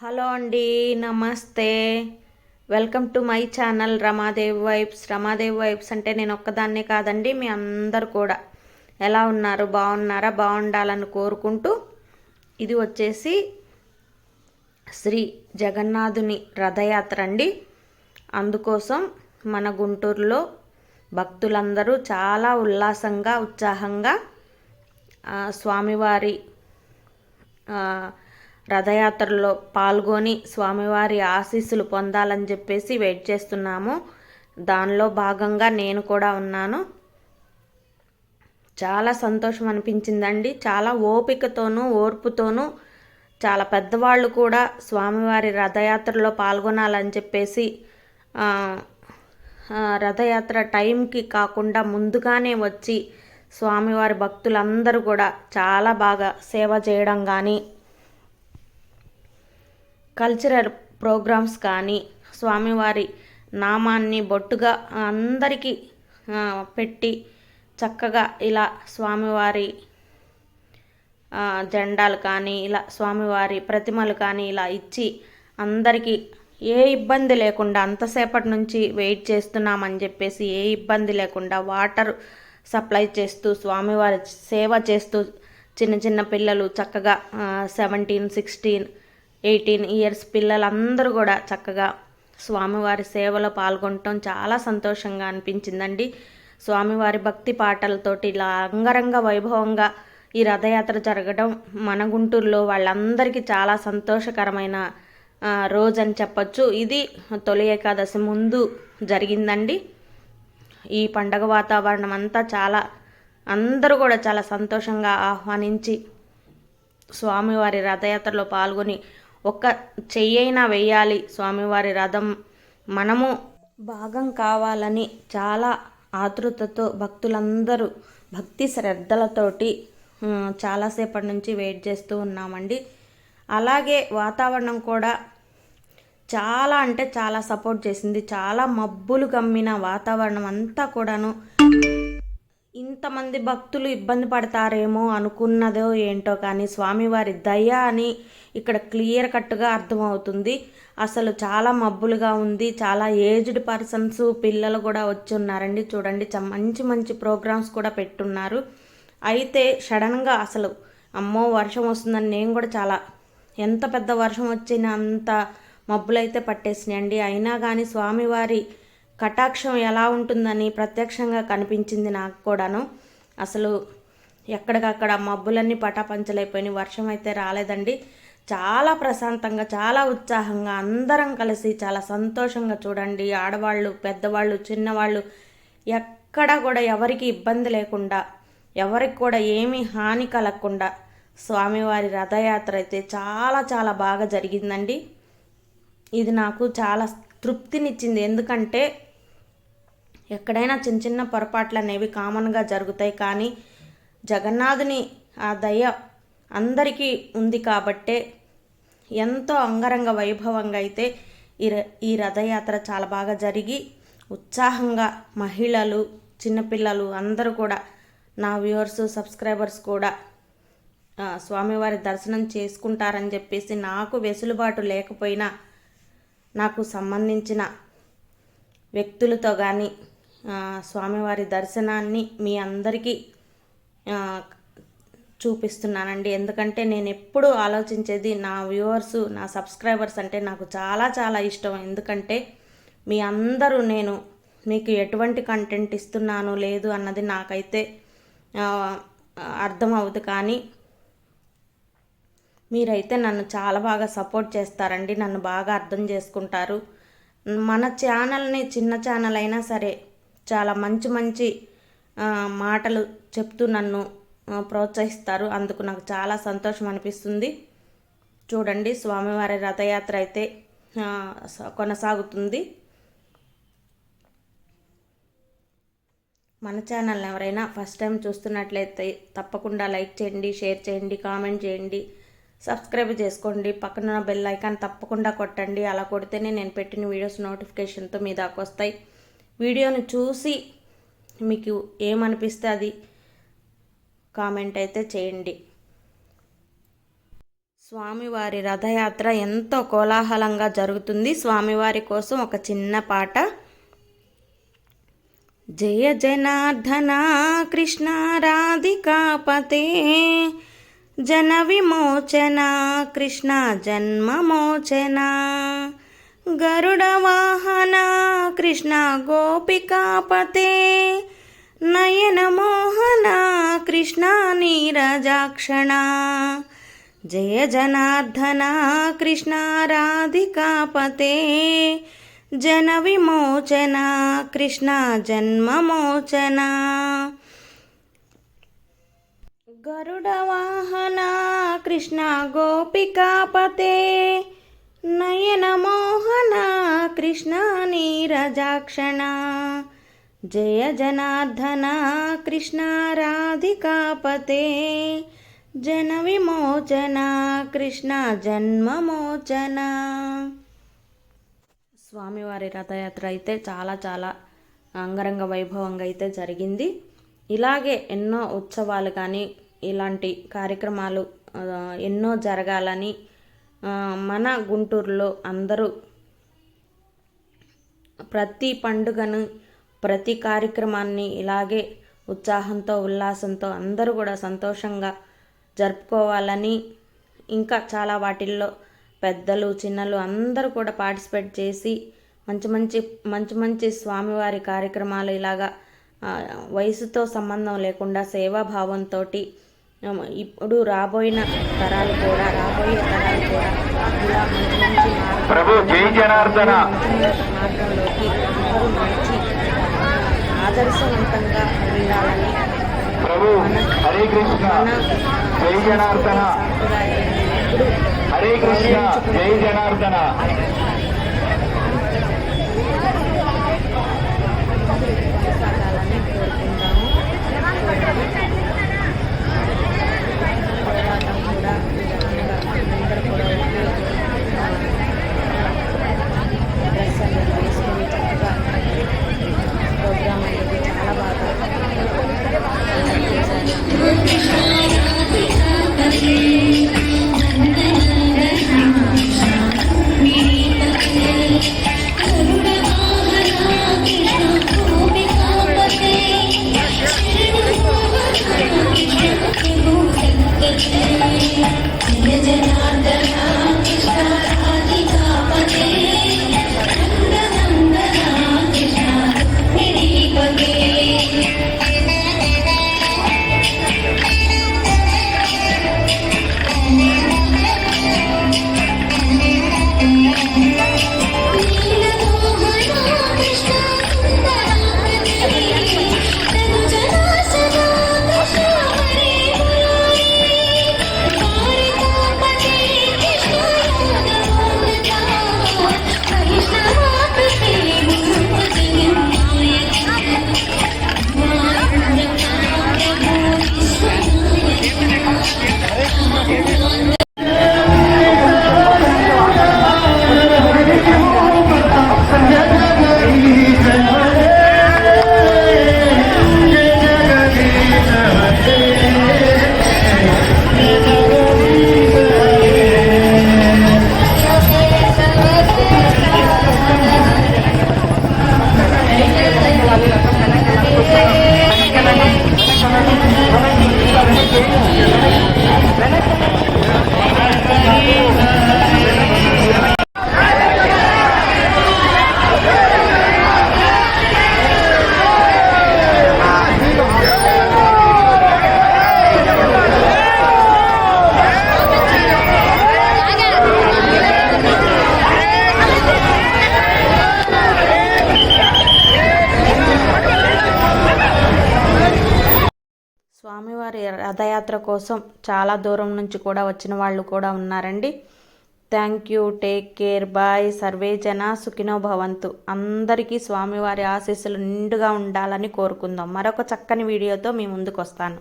Hello అండి నమస్తే. Welcome to my channel Ramadev vibes. Ramadev vibes అంటే నేను ఒక్కదాన్నే కాదండి మీ అందరు కూడా. ఎలా ఉన్నారు? బాగున్నారా? బాగుండాలని కోరుకుంటూ ఇది వచ్చేసి శ్రీ జగన్నాథుని రథయాత్ర అండి. అందుకోసం మన గుంటూరులో భక్తులందరూ చాలా ఉల్లాసంగా ఉత్సాహంగా స్వామివారి రథయాత్రలో పాల్గొని స్వామివారి ఆశీస్సులు పొందాలని చెప్పేసి వెయిట్ చేస్తున్నాము. దానిలో భాగంగా నేను కూడా ఉన్నాను. చాలా సంతోషం అనిపించిందండి. చాలా ఓపికతోనూ ఓర్పుతోనూ చాలా పెద్దవాళ్ళు కూడా స్వామివారి రథయాత్రలో పాల్గొనాలని చెప్పేసి రథయాత్ర టైంకి కాకుండా ముందుగానే వచ్చి స్వామివారి భక్తులందరూ కూడా చాలా బాగా సేవ చేయడం కానీ కల్చరల్ ప్రోగ్రామ్స్ కానీ స్వామివారి నామాన్ని బొట్టుగా అందరికీ పెట్టి చక్కగా ఇలా స్వామివారి జెండాలు కానీ ఇలా స్వామివారి ప్రతిమలు కానీ ఇలా ఇచ్చి అందరికీ ఏ ఇబ్బంది లేకుండా అంతసేపటి నుంచి వెయిట్ చేస్తున్నామని చెప్పేసి ఏ ఇబ్బంది లేకుండా వాటర్ సప్లై చేస్తూ స్వామివారి సేవ చేస్తూ చిన్న చిన్న పిల్లలు చక్కగా సెవెంటీన్ సిక్స్టీన్ ఎయిటీన్ ఇయర్స్ పిల్లలందరూ కూడా చక్కగా స్వామివారి సేవలో పాల్గొనటం చాలా సంతోషంగా అనిపించిందండి. స్వామివారి భక్తి పాటలతోటి ఇలా అంగరంగ వైభవంగా ఈ రథయాత్ర జరగడం మన గుంటూరులో వాళ్ళందరికీ చాలా సంతోషకరమైన రోజు అని చెప్పొచ్చు. ఇది తొలి ఏకాదశి ముందు జరిగిందండి. ఈ పండగ వాతావరణం అంతా చాలా అందరూ కూడా చాలా సంతోషంగా ఆహ్వానించి స్వామివారి రథయాత్రలో పాల్గొని ఒక్క చెయ్యైనా వెయ్యాలి. స్వామివారి రథం మనము భాగం కావాలని చాలా ఆతృతతో భక్తులందరూ భక్తి శ్రద్ధలతోటి చాలాసేపటి నుంచి వెయిట్ చేస్తూ ఉన్నామండి. అలాగే వాతావరణం కూడా చాలా అంటే చాలా సపోర్ట్ చేసింది. చాలా మబ్బులు కమ్మిన వాతావరణం అంతా కూడాను. ఇంతమంది భక్తులు ఇబ్బంది పడతారేమో అనుకున్నదో ఏంటో కానీ స్వామివారి దయ అని ఇక్కడ క్లియర్ కట్గా అర్థమవుతుంది. అసలు చాలా మబ్బులుగా ఉంది. చాలా ఏజ్డ్ పర్సన్స్ పిల్లలు కూడా వచ్చి ఉన్నారండి చూడండి చ- మంచి మంచి ప్రోగ్రామ్స్ కూడా పెట్టున్నారు. అయితే సడన్గా అసలు అమ్మో వర్షం వస్తుందని నేను కూడా చాలా ఎంత పెద్ద వర్షం వచ్చినా అంత మబ్బులైతే పట్టేసినాయండి. అయినా కానీ స్వామివారి కటాక్షం ఎలా ఉంటుందని ప్రత్యక్షంగా కనిపించింది నాకు కూడాను. అసలు ఎక్కడికక్కడ మబ్బులన్నీ పటాపంచలైపోయినాయి. వర్షం అయితే రాలేదండి. చాలా ప్రశాంతంగా చాలా ఉత్సాహంగా అందరం కలిసి చాలా సంతోషంగా చూడండి. ఆడవాళ్ళు పెద్దవాళ్ళు చిన్నవాళ్ళు ఎక్కడ కూడా ఎవరికి ఇబ్బంది లేకుండా ఎవరికి కూడా ఏమీ హాని కలగకుండా స్వామివారి రథయాత్ర అయితే చాలా చాలా బాగా జరిగిందండి. ఇది నాకు చాలా తృప్తినిచ్చింది. ఎందుకంటే ఎక్కడైనా చిన్న చిన్న పొరపాట్లు అనేవి కామన్గా జరుగుతాయి కానీ జగన్నాథుని ఆ దయ అందరికీ ఉంది కాబట్టే ఎంతో అంగరంగ వైభవంగా అయితే ఈ ర- ఈ రథయాత్ర చాలా బాగా జరిగి ఉత్సాహంగా మహిళలు చిన్నపిల్లలు అందరూ కూడా నా వ్యూవర్స్ సబ్స్క్రైబర్స్ కూడా స్వామివారి దర్శనం చేసుకుంటారని చెప్పేసి నాకు వెసులుబాటు లేకపోయినా నాకు సంబంధించిన వ్యక్తులతో కానీ స్వామివారి దర్శనాన్ని మీ అందరికీ చూపిస్తున్నానండి. ఎందుకంటే నేను ఎప్పుడూ ఆలోచించేది నా వ్యూవర్స్ నా సబ్స్క్రైబర్స్ అంటే నాకు చాలా చాలా ఇష్టం. ఎందుకంటే మీ అందరూ నేను మీకు ఎటువంటి కంటెంట్ ఇస్తున్నాను లేదు అన్నది నాకైతే ఆ, అర్థం అవుతుంది కానీ మీరైతే నన్ను చాలా బాగా సపోర్ట్ చేస్తారండి. నన్ను బాగా అర్థం చేసుకుంటారు. మన ఛానల్ని చిన్న ఛానల్ అయినా సరే చాలా మంచి మంచి మాటలు చెప్తూ నన్ను ప్రోత్సహిస్తారు. అందుకు నాకు చాలా సంతోషం అనిపిస్తుంది. చూడండి స్వామివారి రథయాత్ర అయితే కొనసాగుతుంది. మన ఛానల్ ఎవరైనా ఫస్ట్ టైం చూస్తున్నట్లయితే తప్పకుండా లైక్ చేయండి షేర్ చేయండి కామెంట్ చేయండి. సబ్స్క్రైబ్ చేసుకోండి. పక్కన ఉన్న బెల్ ఐకాన్ తప్పకుండా కొట్టండి. అలా కొడితేనే నేను పెట్టిన వీడియోస్ నోటిఫికేషన్తో మీ దాకా వస్తాయి. వీడియోని చూసి మీకు ఏమనిపిస్తే అది కామెంట్ అయితే చేయండి. స్వామివారి రథయాత్ర ఎంతో కోలాహలంగా జరుగుతుంది. స్వామివారి కోసం ఒక చిన్న పాట. జయ జనార్దన కృష్ణ రాధికాపతే జన విమోచన కృష్ణ జన్మమోచన గరుడ వాహన కృష్ణ గోపికాపతే నయన మోహన కృష్ణ నీరజాక్షణ జయ జనార్దన కృష్ణ రాధికాపతే జన విమోచన కృష్ణ జన్మమోచన. గరుడ వాహన కృష్ణ గోపికాపతే కృష్ణ నీరజాక్షణ జయ జనార్దన కృష్ణ రాధికాపతే జన విమోచన కృష్ణ జన్మమోచన. స్వామివారి రథయాత్ర అయితే చాలా చాలా అంగరంగ వైభవంగా అయితే జరిగింది. ఇలాగే ఎన్నో ఉత్సవాలు కానీ ఇలాంటి కార్యక్రమాలు ఎన్నో జరగాలని మన గుంటూరులో అందరూ ప్రతి పండుగను ప్రతి కార్యక్రమాన్ని ఇలాగే ఉత్సాహంతో ఉల్లాసంతో అందరూ కూడా సంతోషంగా జరుపుకోవాలని ఇంకా చాలా వాటిల్లో పెద్దలు చిన్నలు అందరూ కూడా పార్టిసిపేట్ చేసి మంచి మంచి మంచి మంచి స్వామివారి కార్యక్రమాలు ఇలాగా వయసుతో సంబంధం లేకుండా సేవాభావంతో ఇప్పుడు రాబోయిన తరాలు కూడా రాబోయే తరాలు కూడా ఇలా మంచి మంచి మార్గం ప్రభు జై జనార్దన మార్గంలోకి అందరూ మంచి ఆదర్శవంతంగా ఉండాలని ప్రభు హరే కృష్ణ. జై జనార్దన. హరే కృష్ణ. జై జనార్దన. కొనసాగాలని కోరుకుంటాము. స్వామివారి రథయాత్ర కోసం చాలా దూరం నుంచి కూడా వచ్చిన వాళ్ళు కూడా ఉన్నారండి. Thank you take care bye survey జన సుఖినో భవంతు. అందరికీ స్వామివారి ఆశీస్సులు నిండుగా ఉండాలని కోరుకుందాం. మరొక చక్కని వీడియోతో మీ ముందుకు వస్తాను